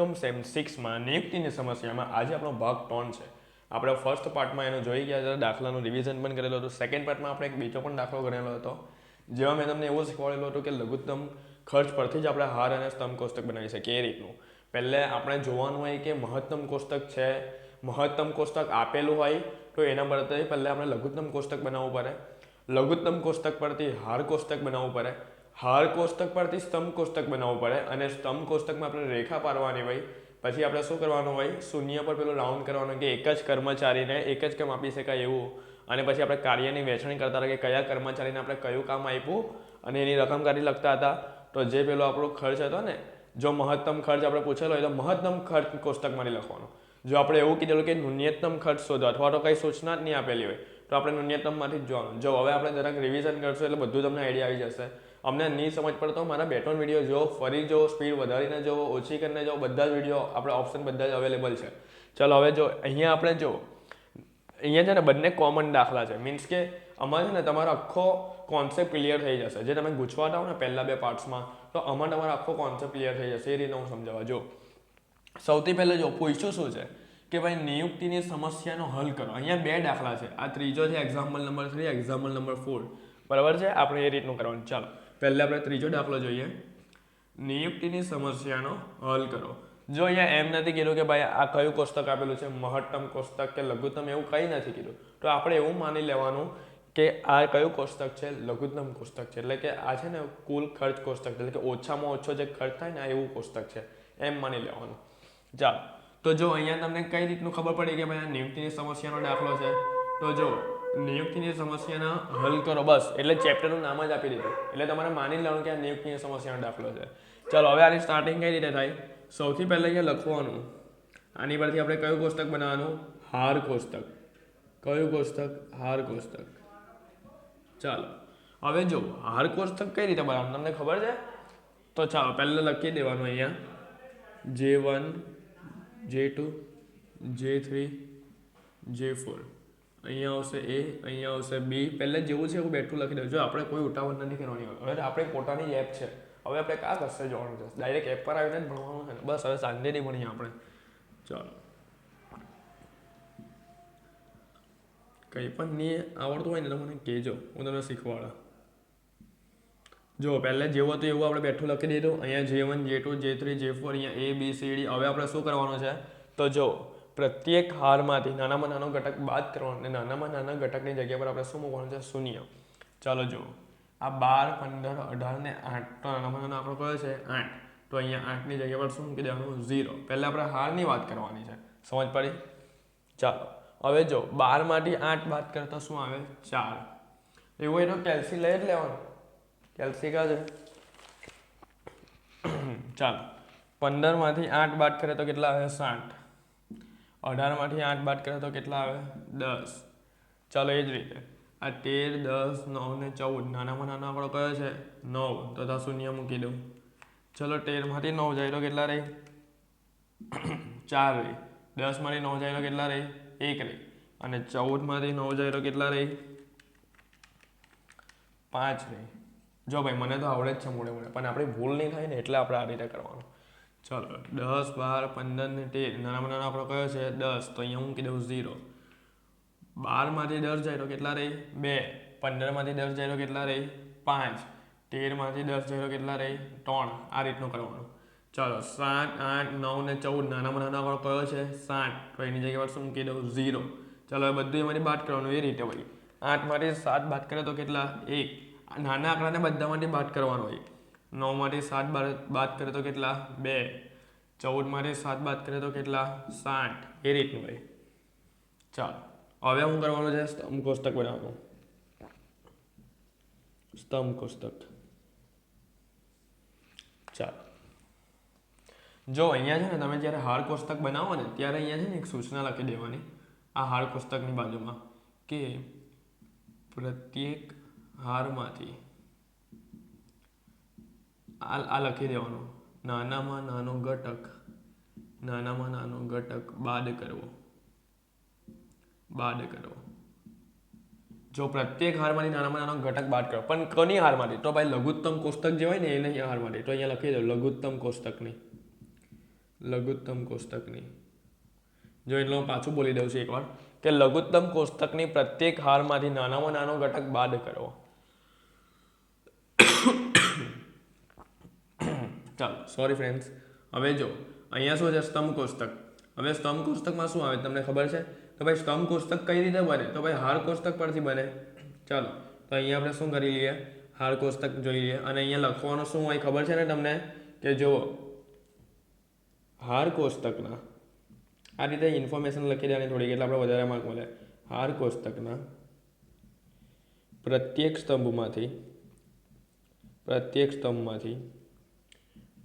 Welcome same સિક્સમાં નિયુક્તિની સમસ્યામાં આજે આપણો ભાગ ત્રણ છે. આપણે ફર્સ્ટ પાર્ટમાં એનો જોઈ ગયા હતા, દાખલાનું રિવિઝન પણ કરેલું હતું. સેકન્ડ પાર્ટમાં આપણે એક બીજો પણ દાખલો ગણેલો હતો, જેમાં મેં તમને એવું શીખવાડેલું હતું કે લઘુત્તમ ખર્ચ પરથી જ આપણે હાર અને સ્તંભ કોષ્ટક બનાવી શકીએ એ રીતનું. પહેલે આપણે જોવાનું હોય કે મહત્તમ કોષ્ટક છે, મહત્તમ કોષ્ટક આપેલું હોય, તો એના પરથી પહેલાં આપણે લઘુત્તમ કોષ્ટક બનાવવું પડે. લઘુત્તમ કોષ્ટક પરથી હાર કોષ્ટક બનાવવું પડે. હાર કોષ્ટક પરથી સ્તંભ કોષ્ટક બનાવવું પડે અને સ્તંભ કોષ્ટકમાં આપણે રેખા પાડવાની હોય, પછી આપણે શું કરવાનું હોય, શૂન્ય પર પેલું રાઉન્ડ કરવાનો કે એક જ કર્મચારીને એક જ કામ આપી શકાય એવું? અને પછી આપણે કાર્યની વહેંચણી કરતા હતા કે કયા કર્મચારીને આપણે કયું કામ આપ્યું? અને એની રકમ કાઢી લખતા હતા. તો જે પેલો આપણો ખર્ચ હતો ને, જો મહત્તમ ખર્ચ આપણે પૂછેલો હોય તો મહત્તમ ખર્ચ કોષ્ટકમાંથી લખવાનો. જો આપણે એવું કીધેલું કે ન્યૂનતમ ખર્ચ શોધો અથવા તો કંઈ સૂચના જ નહીં આપેલી હોય, તો આપણે ન્યૂનતમમાંથી જ જોવાનું. જો હવે આપણે જરાક રિવિઝન કરશું એટલે બધું તમને આઈડિયા આવી જશે. અમને નહીં સમજ પડે તો મારા બે ત્રણ વીડિયો જો ફરી જો સ્પીડ વધારીને જો ઓછી કરીને જો બધા જ વીડિયો આપણે ઓપ્શન બધા જ અવેલેબલ છે. ચલો, હવે જો, અહીંયા આપણે જો અહીંયા છે ને બંને કોમન દાખલા છે. મીન્સ કે આમાં છે ને તમારો આખો કોન્સેપ્ટ ક્લિયર થઈ જશે. જે તમે ગૂંચવાતા હો ને પહેલાં બે પાર્ટ્સમાં તો આમાં તમારો આખો કોન્સેપ્ટ ક્લિયર થઈ જશે. એ રીતે હું સમજાવવા જો સૌથી પહેલાં જો પૂછ્યું શું છે? કે ભાઈ નિયુક્તિની સમસ્યાનો હલ કરો. અહીંયા બે દાખલા છે. આ ત્રીજો છે example number three example number four બરાબર છે? આપણે એ રીતનું કરવાનું. ચાલો. પહેલાં આપણે ત્રીજો દાખલો જોઈએ. નિયુક્તિની સમસ્યાનો હલ કરો. જો અહીંયા એમ નથી કીધું કે ભાઈ આ કયું કોષ્ટક આપેલું છે, મહત્તમ કોષ્ટક કે લઘુત્તમ એવું કંઈ નથી કીધું. તો આપણે એવું માની લેવાનું કે આ કયું કોષ્ટક છે, લઘુત્તમ કોષ્ટક છે. એટલે કે આ છે ને કુલ ખર્ચ કોષ્ટક, એટલે કે ઓછામાં ઓછો જે ખર્ચ થાય ને આ એવું કોષ્ટક છે. એમ માની લેવાનું. ચાલો. તો જો અહીંયા તમને કઈ રીતનું ખબર પડી કે ભાઈ આ નિયુક્તિની સમસ્યાનો દાખલો છે? તો જો નિયુક્તિની સમસ્યાના હલ કરો. બસ, એટલે ચેપ્ટરનું નામ જ આપી દીધું. એટલે તમારે માની લેવાનું કે આ નિયુક્તિની સમસ્યાનો દાખલો છે. ચાલો, હવે આની સ્ટાર્ટિંગ કઈ રીતે થાય? સૌથી પહેલાં અહીંયા લખવાનું. આની પરથી આપણે કયું કોષ્ટક બનાવવાનું? હાર કોષ્ટક. કયું કોષ્ટક? હાર કોષ્ટક. ચાલો, હવે જો, હાર કોષ્ટક કઈ રીતે બનાવવાનું? તમને ખબર છે? તો ચાલો, પહેલાં લખી દેવાનું અહીંયા. જે વન જે ટુ જે થ્રી જે ફોર અહીંયા આવશે એ, અહીંયા આવશે બી. પહેલાં જેવું છે એવું બેઠું લખી દઉં જો આપણે કોઈ ઉતાવળ નથી કરવાની હવે આપણે પોતાની એપ છે. હવે આપણે કા કશે જવાનું છે? ડાયરેક્ટ એપ પર આવીને જ ભણવાનું છે બસ, હવે શાંતિથી ભણીએ આપણે. ચાલો. કંઈ પણ નહીં, આવડતું હોય ને તો મને કહેજો. હું તમને શીખવાડા. જો, પહેલે જેવું હતું એવું આપણે બેઠું લખી દીધું. અહીંયા જે વન જે ટુ જે થ્રી જે ફોર અહીંયા એ બી સી ડી હવે આપણે શું કરવાનું છે? તો જો પ્રત્યેક હારમાંથી નાનામાં નાનો ઘટક બાદ કરવાનો અને નાનામાં નાના ઘટકની જગ્યા પર આપણે શું મૂકવાનું છે શૂન્ય. ચાલો જુઓ. આ બાર, પંદર, અઢાર ને આઠ. તો નાનામાં નાનો આપણો કયો છે? આઠ. તો અહીંયા આઠની જગ્યા પર શું મૂકી દેવાનું? ઝીરો. પહેલાં આપણે હારની વાત કરવાની છે. સમજ પડી? ચાલો. હવે જો, બારમાંથી આઠ બાદ કરતા શું આવે? ચાર. એવું હોય તો કેલ્સી લઈ જ લેવાનું. કેલ્સી કા છે? ચાલો. પંદરમાંથી આઠ બાદ કરે તો કેટલા આવે? સાઠ. અઢારમાંથી આઠ બાદ કરે તો કેટલા આવે? દસ. ચાલો એ જ રીતે. આ તેર, દસ, નવ ને ચૌદ. નાનામાં નાનો આપણો કયો છે? નવ. તો ત્યાં શૂન્ય મૂકી દઉં. ચલો તેરમાંથી નવ જાય તો કેટલા રહી? ચાર રહી. દસમાંથી નવ જાય તો કેટલા રહી? એક રહી. અને ચૌદમાંથી નવ જાય તો કેટલા રહી? પાંચ રહી. જો ભાઈ, મને તો આવડે જ છે મોડે મોડે. પણ આપણી ભૂલ નહીં થાય ને એટલે આપણે આ રીતે કરવાનું. ચલો, દસ, બાર, પંદર ને તેર. નાનામાં નાનો આપણો કયો છે? દસ. તો અહીંયા હું કીધું ઝીરો. બારમાંથી દસ જાય તો કેટલા રહી? બે. પંદરમાંથી દસ જાય તો કેટલા રહી? પાંચ. તેરમાંથી દસ જાય તો કેટલા રહી? ત્રણ. આ રીતનું કરવાનું. ચાલો, સાત, આઠ, નવ ને ચૌદ. નાનામાં નાનો આપણો કયો છે? સાત. તો એની જગ્યા પર શું મૂકી દઉં? ઝીરો. ચાલો, હવે બધું એમાંથી બાદ કરવાનું. એ રીતે હોય. આઠમાંથી સાત બાદ કરે તો કેટલા? એક. નાના આંકડાને બધામાંથી બાદ કરવાનો હોય. નવમાંથી સાત બાદ બાદ કરે તો કેટલા? બે. ચૌદમાંથી સાત બાદ કરે તો કેટલા? સાઠ. એ રીતનું ભાઈ ચાલો. હવે હું કરવાનું છે સ્તંભ કોષ્ટક બનાવવાનું. સ્તંભ કોષ્ટક ચાલો. જો અહીંયા છે ને તમે જ્યારે હાર કોષ્ટક બનાવો ને, ત્યારે અહીંયા છે ને એક સૂચના લખી દેવાની આ હાર કોષ્ટકની બાજુમાં કે પ્રત્યેક હારમાંથી આ આ લખી દેવાનું. નાનામાં નાનો ઘટક, નાનામાં નાનો ઘટક બાદ કરવો. બાદ કરવો. જો પ્રત્યેક હારમાંથી નાનામાં નાનો ઘટક બાદ કરો. પણ કોની હારમાંથી? તો ભાઈ લઘુત્તમ કોષ્ટક જે હોય ને, એને નહીં હારમાંથી. તો અહીંયા લખી દો, લઘુત્તમ કોષ્ટકની. લઘુત્તમ કોષ્ટકની. જો એટલે હું પાછું બોલી દઉં છું એકવાર, કે લઘુત્તમ કોષ્ટકની પ્રત્યેક હારમાંથી નાનામાં નાનો ઘટક બાદ કરવો. ચાલો સોરી ફ્રેન્ડ્સ હવે જો, અહીંયા શું છે? સ્તંભ કોષ્ટક. હવે સ્તંભ કોષ્ટકમાં શું આવે તમને ખબર છે? તો ભાઈ સ્તંભ કોષ્ટક કઈ રીતે બને? તો ભાઈ હાર કોષ્ટક પરથી બને. ચાલો, તો અહીંયા આપણે શું કરી લઈએ? હાર કોષ્ટક જોઈ લઈએ. અને અહીંયા લખવાનું શું હોય ખબર છે ને તમને? કે જુઓ, હાર કોષ્ટકના, આ રીતે ઇન્ફોર્મેશન લખી દેવાની થોડીક, એટલે આપણે વધારે માર્ક મળે. હાર કોષ્ટકના પ્રત્યેક સ્તંભમાંથી પ્રત્યેક સ્તંભમાંથી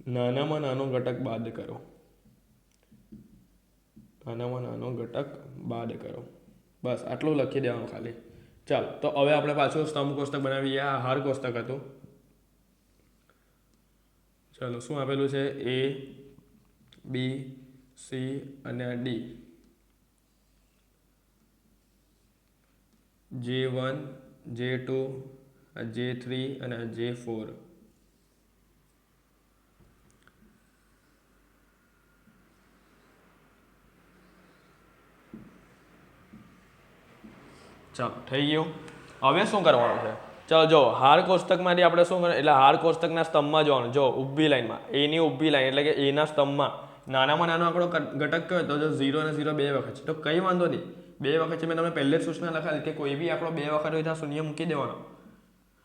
નાનામાં નાનો ઘટક બાદ કરો. નાનામાં નાનો ઘટક બાદ કરો. બસ, આટલું લખી દેવાનું ખાલી. ચાલો, તો હવે આપણે પાછું સ્તંભ કોષ્ટક બનાવીએ. આ હાર કોષ્ટક હતું. ચાલો, શું આપેલું છે? એ બી સી અને ડી જે વન જે ટુ જે થ્રી અને જે ફોર ચાલો, થઈ ગયું. હવે શું કરવાનું છે? ચાલો, જો, હાર કોષ્ટકમાંથી આપણે શું કરવાનું એટલે હાર કોષ્ટકના સ્તંભમાં જોવાનું. જો, ઊભી લાઈનમાં એની ઊભી લાઈન એટલે કે એના સ્તંભમાં. નાનામાં નાનો આંકડો ઘટક કયો તો જો ઝીરો અને ઝીરો બે વખત છે. તો કંઈ વાંધો નહીં. બે વખત છે મેં તમને પહેલે જ સૂચના લખાવી કે કોઈ બી આંકડો બે વખત હોય ત્યાં શૂન્ય મૂકી દેવાનો.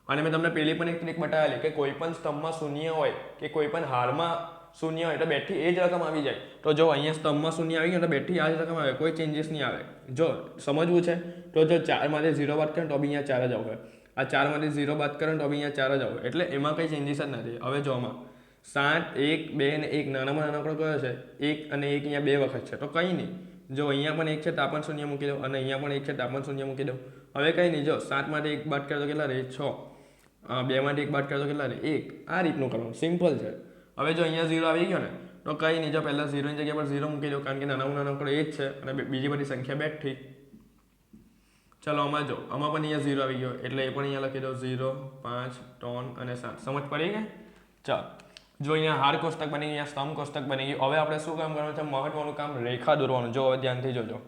અને મેં તમને પહેલી પણ એક ટ્રીક બતાવેલી કે કોઈ પણ સ્તંભમાં શૂન્ય હોય કે કોઈ પણ હારમાં શૂન્ય હોય તો બેઠી એ જ રકમ આવી જાય. તો જો અહીંયા સ્તંભમાં શૂન્ય આવી ગયું એટલે બેઠી આ જ રકમ આવે, કોઈ ચેન્જીસ નહીં આવે. જો સમજવું છે, તો જો ચારમાંથી ઝીરો બાદ કરે તો બી અહીંયા ચાર જ આવશે. આ ચારમાંથી ઝીરો બાદ કરે તો બી અહીંયા ચાર જ આવે એટલે એમાં કંઈ ચેન્જીસ જ નથી. હવે જો આમાં સાત, એક, બે અને એક નાનામાં નાનો કયો છે? એક અને એક અહીંયા બે વખત છે. તો કંઈ નહીં. જો અહીંયા પણ એક છે, તો શૂન્ય મૂકી દો. અને અહીંયા પણ એક છે, તો શૂન્ય મૂકી દો. હવે કંઈ નહીં. જો સાતમાંથી એક બાદ કરે તો કેટલા રહે? છ. બે બેમાંથી એક બાદ કરે તો કેટલા રહે? એક. આ રીતનું કરવાનું. સિમ્પલ છે. હવે જો અહીંયા ઝીરો આવી ગયો ને, તો કંઈ નહીં. જો પહેલાં ઝીરોની જગ્યા પર ઝીરો મૂકી દો, કારણ કે નાનામાં નાનો આંકડો એ જ છે અને બીજી બધી સંખ્યા બેઠી ચલો, આમાં જો, આમાં પણ અહીંયા ઝીરો આવી ગયો. એટલે એ પણ અહીંયા લખી દો ઝીરો પાંચ ત્રણ અને સાત. સમજ પડી ગઈ ચાલ. જો અહીંયા હાર કોષ્ટક બની ગઈ, અહીંયા સ્તંભ કોષ્ટક બની ગઈ. હવે આપણે શું કામ કરવાનું છે? મહત્વનું કામ રેખા દોરવાનું. જો, હવે ધ્યાનથી જોજો.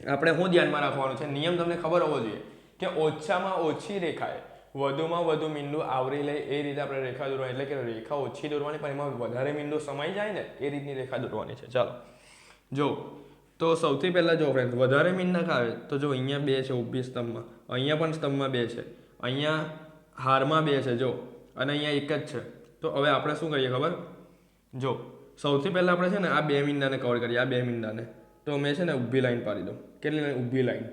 આપણે શું ધ્યાનમાં રાખવાનું છે? નિયમ તમને ખબર હોવો જોઈએ કે ઓછામાં ઓછી રેખાએ વધુમાં વધુ મીંડું આવરી લે એ રીતે આપણે રેખા દોરવાની, એટલે કે રેખા ઓછી દોરવાની, પણ એમાં વધારે મીંડું સમાઈ જાય ને, એ રીતની રેખા દોરવાની છે. ચાલો. જો, તો સૌથી પહેલાં જો ફ્રેન્ડ વધારે મીંડક આવે તો જો અહીંયા બે છે ઊભી સ્તંભમાં. અહીંયા પણ સ્તંભમાં બે છે. અહીંયા હારમાં બે છે, જો. અને અહીંયા એક જ છે. તો હવે આપણે શું કરીએ ખબર? જો, સૌથી પહેલાં આપણે છે ને આ બે મીંડાને કવર કરીએ, આ બે મીંડાને. તો મેં છે ને ઊભી લાઈન પાડી દઉં. કેટલી લાઈન ઊભી લાઈન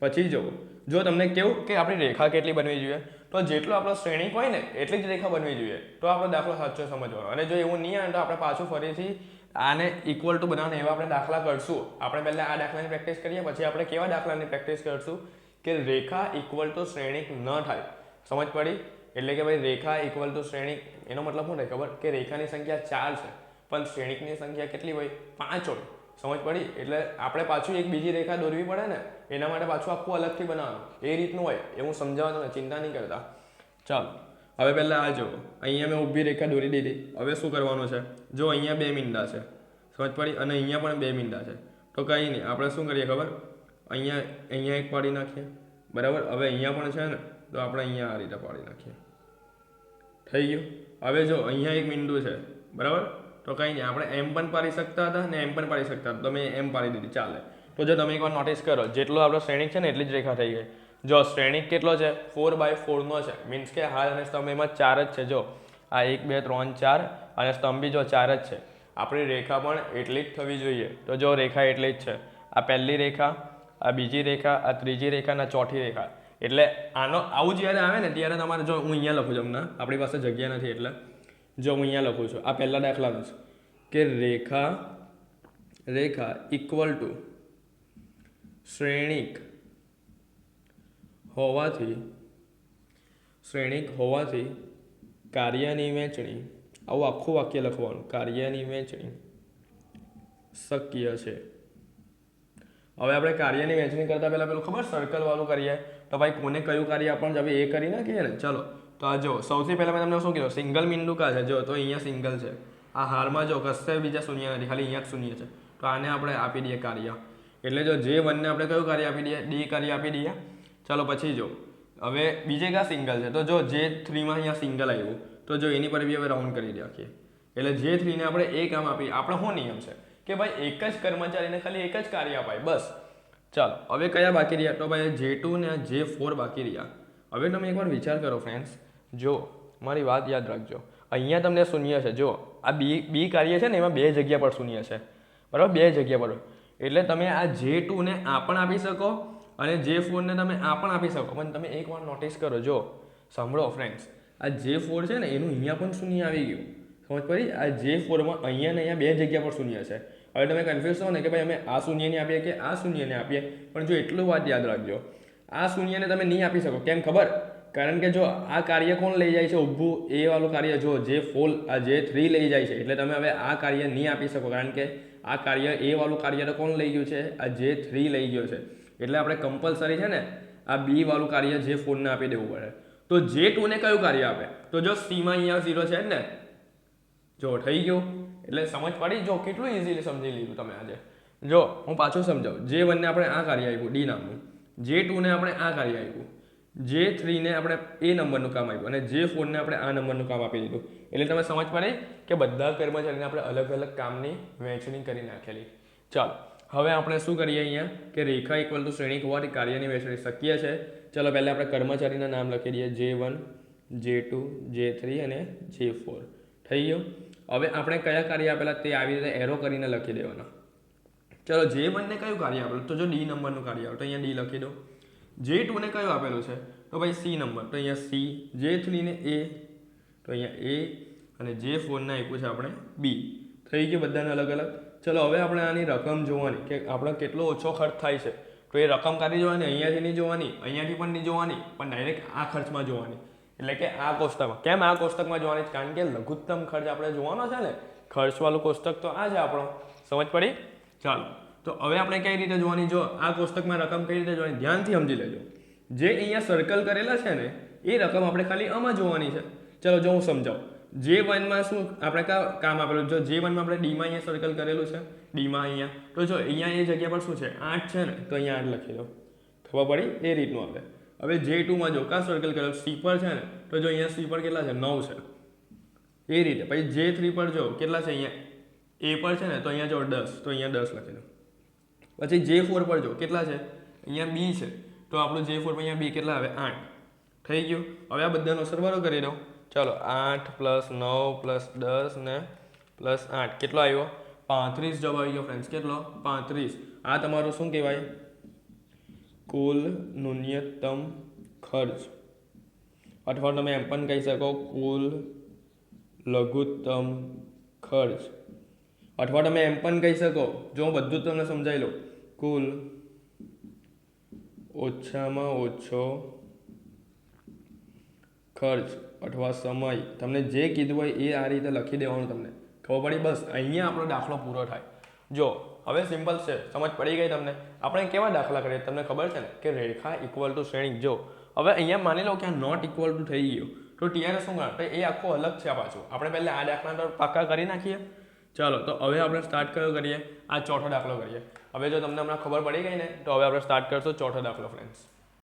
પછી જો જો તમને કેવું કે આપણી રેખા કેટલી બનવી જોઈએ? તો જેટલો આપણો શ્રેણિક હોય ને, એટલી જ રેખા બનવી જોઈએ. તો આપણો દાખલો સાચો સમજવાનો. અને જો એવું નહીં આવે તો આપણે પાછું ફરીથી આને ઇક્વલ ટુ બનાવવાના, એવા આપણે દાખલા કરશું. આપણે પહેલાં આ દાખલાની પ્રેક્ટિસ કરીએ, પછી આપણે કેવા દાખલાની પ્રેક્ટિસ કરશું? કે રેખા ઇક્વલ ટુ શ્રેણિક ન થાય. સમજ પડી? એટલે કે ભાઈ રેખા ઇક્વલ ટુ શ્રેણિક એનો મતલબ શું થાય ખબર? કે રેખાની સંખ્યા ચાર છે. પણ શ્રેણિકની સંખ્યા કેટલી હોય? પાંચ હોય. સમજ પડી? એટલે આપણે પાછું એક બીજી રેખા દોરવી પડે ને, એના માટે પાછું આખું અલગથી બનાવવાનું. એ રીતનું હોય, એ હું સમજાવવાનું ચિંતા નહીં કરતા. ચાલો, હવે પહેલાં આ જો અહીંયા મેં ઊભી રેખા દોરી દીધી. હવે શું કરવાનું છે? જો અહીંયા બે મીંડા છે, સમજ પડી? અને અહીંયા પણ બે મીંડા છે. તો કંઈ નહીં, આપણે શું કરીએ ખબર? અહીંયા અહીંયા એક પાડી નાખીએ. બરાબર? હવે અહીંયા પણ છે ને, તો આપણે અહીંયા આ રીતે પાડી નાખીએ. થઈ ગયું? હવે જો, અહીંયા એક મીંડું છે. બરાબર? તો કંઈ નહીં, આપણે એમ પણ પાડી શકતા હતા ને એમ પણ પાડી શકતા હતા. તમે એમ પાડી દીધી, ચાલે. તો જો તમે એકવાર નોટિસ કરો, જેટલો આપણો શ્રેણિક છે ને એટલી જ રેખા થઈ ગઈ. જો શ્રેણિક કેટલો છે? ફોર બાય ફોરનો છે. મીન્સ કે હાલ અને સ્તંભ એમાં ચાર જ છે. જો, આ એક, બે, ત્રણ, ચાર અને સ્તંભ બી જો ચાર જ છે. આપણી રેખા પણ એટલી જ થવી જોઈએ. તો જો રેખા એટલી જ છે. આ પહેલી રેખા, આ બીજી રેખા, આ ત્રીજી રેખા અને ચોથી રેખા. એટલે આનો, આવું જ્યારે આવે ને ત્યારે તમારે જો હું અહીંયા લખું છું હમણાં. આપણી પાસે જગ્યા નથી એટલે. જો હું અહીંયા લખું છું, આ પહેલાં દાખલાનું છે, કે રેખા રેખા ઇક્વલ ટુ શ્રેણિક હોવાથી શ્રેણિક હોવાથી કાર્યની વહેંચણી, આવું આખું વાક્ય લખવાનું, કાર્યની વહેંચણી શક્ય છે. હવે આપણે કાર્યની વહેંચણી કરતાં પહેલાં પેલું ખબર સર્કલવાળું કરીએ. તો ભાઈ કોને કયું કાર્ય આપણને હવે એ કરી નાખીએ ને. ચલો આ જો, સૌથી પહેલાં મેં તમને શું કીધું? સિંગલ મીંડું કા છે? જો, તો અહીંયા સિંગલ છે. આ હારમાં જો, કશે બીજા શૂન્ય નથી, ખાલી અહીંયા જ શૂન્ય છે. તો આને આપણે આપી દઈએ કાર્ય. એટલે જો, જે વનને આપણે કયું કાર્ય આપી દઈએ? ડી કાર્ય આપી દઈએ. ચાલો, પછી જો. હવે બીજે ક્યાં સિંગલ છે? તો જો, જે થ્રીમાં અહીંયા સિંગલ આવ્યું, તો જો, એની પર બી હવે રાઉન્ડ કરી રાખીએ એટલે જે થ્રીને આપણે એ કામ આપી આપણો શું નિયમ છે? કે ભાઈ, એક જ કર્મચારીને ખાલી એક જ કાર્ય અપાય, બસ. ચાલો, હવે કયા બાકી રહ્યા? તો ભાઈ, જે ટુ ને જે ફોર બાકી રહ્યા. હવે તમે એકવાર વિચાર કરો ફ્રેન્ડ્સ જો, મારી વાત યાદ રાખજો. અહીંયા તમને શૂન્ય છે. જો, આ બી બી કાર્ય છે ને, એમાં બે જગ્યા પર શૂન્ય છે. બરાબર? બે જગ્યા પર. એટલે તમે આ જે ટુને આ પણ આપી શકો અને જે ફોરને તમે આ પણ આપી શકો. પણ તમે એકવાર નોટિસ કરો. જો, સાંભળો ફ્રેન્ડ્સ આ જે ફોર છે ને, એનું અહીંયા પણ શૂન્ય આવી ગયું. સમજ પડી? આ જે ફોરમાં અહીંયા ને અહીંયા બે જગ્યા પર શૂન્ય છે. હવે તમે કન્ફ્યુઝ થો ને કે ભાઈ અમે આ શૂન્યને આપીએ કે આ શૂન્યને આપીએ. પણ જો, એટલું વાત યાદ રાખજો. આ શૂન્યને તમે નહીં આપી શકો. કેમ? ખબર? કારણ કે જો આ કાર્ય કોણ લઈ જાય છે? ઊભું, એ વાળું કાર્ય જો, જે ફોલ જે થ્રી લઈ જાય છે, એટલે તમે હવે આ કાર્ય નહીં આપી શકો, કારણ કે આ કાર્ય, એ વાળું કાર્ય તો કોણ લઈ ગયું છે? આ જે થ્રી લઈ ગયો છે. એટલે આપણે કમ્પલસરી છે ને, આ બી વાળું કાર્ય જે ફોનને આપી દેવું પડે. તો જે ટુને કયું કાર્ય આપે? તો જો સીમાં અહીંયા ઝીરો છે ને? જો, થઈ ગયું. એટલે સમજ પડી? જો, કેટલું ઇઝીલી સમજી લીધું તમે આજે. જો, હું પાછું સમજાવું. જે વનને આપણે આ કાર્ય આપ્યું ડી નામનું. જે ટુને આપણે આ કાર્ય આપ્યું. જે થ્રીને આપણે એ નંબરનું કામ આપ્યું અને જે ફોરને આપણે આ નંબરનું કામ આપી દીધું. એટલે તમે સમજ પડે કે બધા કર્મચારીને આપણે અલગ અલગ કામની વહેંચણી કરી નાખેલી. ચાલો, હવે આપણે શું કરીએ અહીંયા? કે રેખા ઇક્વલ ટુ શ્રેણી હોવાથી કાર્યની વહેંચણી શક્ય છે? ચલો, પહેલાં આપણે કર્મચારીના નામ લખી દઈએ. જે વન જે ટુ જે થ્રી અને જે ફોર થઈ ગયું? હવે આપણે કયા કાર્ય આપેલા? તે આવી રીતે એરો કરીને લખી દેવાના. ચલો જે વનને કયું કાર્ય આપેલું? તો જો ડી નંબરનું કાર્ય આવે, તો અહીંયા ડી લખી દો. જે ટુને કયું આપેલું છે? તો ભાઈ સી નંબર. તો અહીંયા સી જે થ્રીને એ તો અહીંયા એ અને જે ફોરને આપ્યું છે આપણે બી થઈ ગયું બધાને અલગ અલગ ચલો, હવે આપણે આની રકમ જોવાની કે આપણે કેટલો ઓછો ખર્ચ થાય છે. તો એ રકમ કાઢી જોવાની, અહીંયાથી નહીં જોવાની, અહીંયાથી પણ નહીં જોવાની, પણ ડાયરેક્ટ આ ખર્ચમાં જોવાની. એટલે કે આ કોષ્ટકમાં. કેમ આ કોષ્ટકમાં જોવાની? કારણ કે લઘુત્તમ ખર્ચ આપણે જોવાનો છે ને, ખર્ચવાળું કોષ્ટક તો આ છે આપણો. સમજ પડી? ચાલો. તો હવે આપણે કઈ રીતે જોવાની? જો આ કોષ્ટકમાં રકમ કઈ રીતે જોવાની? ધ્યાનથી સમજી લેજો. જે અહીંયા સર્કલ કરેલા છે ને, એ રકમ આપણે ખાલી આમાં જોવાની છે. ચલો, જો હું સમજાવું. જે વનમાં શું આપણે કામ આપેલું? જો જે વનમાં આપણે ડીમાં અહીંયા સર્કલ કરેલું છે ડીમાં અહીંયા. તો જો અહીંયા એ જગ્યા પર શું છે? આઠ છે ને, તો અહીંયા આઠ લખી દો ખબર પડી? એ રીતનું આપણે. હવે જે ટુમાં જો કા સર્કલ કરેલું? સી પર છે ને, તો જો અહીંયા સી પર કેટલા છે? નવ છે. એ રીતે. પછી જે થ્રી પર જો કેટલા છે અહીંયા? એ પર છે ને, તો અહીંયા જો દસ. તો અહીંયા દસ લખી દો પછી જે ફોર પર જો, કેટલા છે? અહીંયા બી છે. તો આપણું જે ફોર પર અહીંયા બી કેટલા આવે? આઠ. થઈ ગયું? હવે આ બધાનો સરવાળો કરી દઉં. ચાલો, આઠ પ્લસ નવ પ્લસ દસ ને પ્લસ આઠ. કેટલો આવ્યો? પાંત્રીસ જવાબ આવી ગયો ફ્રેન્ડ્સ કેટલો? પાંત્રીસ. આ તમારું શું કહેવાય? કુલ ન્યૂનતમ ખર્ચ. અથવા તમે એમ પણ કહી શકો, કુલ લઘુત્તમ ખર્ચ. અથવા તમે એમ પણ કહી શકો, જો હું બધું જ તમને સમજાવી લઉં. કુલ ઓછામાં ઓછો ખર્ચ અથવા સમય, તમને જે કીધું હોય એ આ રીતે લખી દેવાનું તમને. ખબર પડી? બસ, અહીંયા આપણો દાખલો પૂરો થાય. જો, હવે સિમ્પલ છે, સમજ પડી ગઈ તમને? આપણે કેવા દાખલા કરીએ? તમને ખબર છે ને કે રેખા ઇક્વલ ટુ શ્રેણી. જો, હવે અહીંયા માની લો કે આ નોટ ઇક્વલ ટુ થઈ ગયું. તો ટીઆરએસ શું કરે એ આખો અલગ છે પાછું. આપણે પહેલાં આ દાખલા પાક્કા કરી નાખીએ. ચાલો, તો હવે આપણે સ્ટાર્ટ કયો કરીએ? આ ચોથો દાખલો કરીએ. હવે જો તમને હમણાં ખબર પડી ગઈ ને, તો હવે આપણે સ્ટાર્ટ કરશું ચોથો દાખલો ફ્રેન્ડ્સ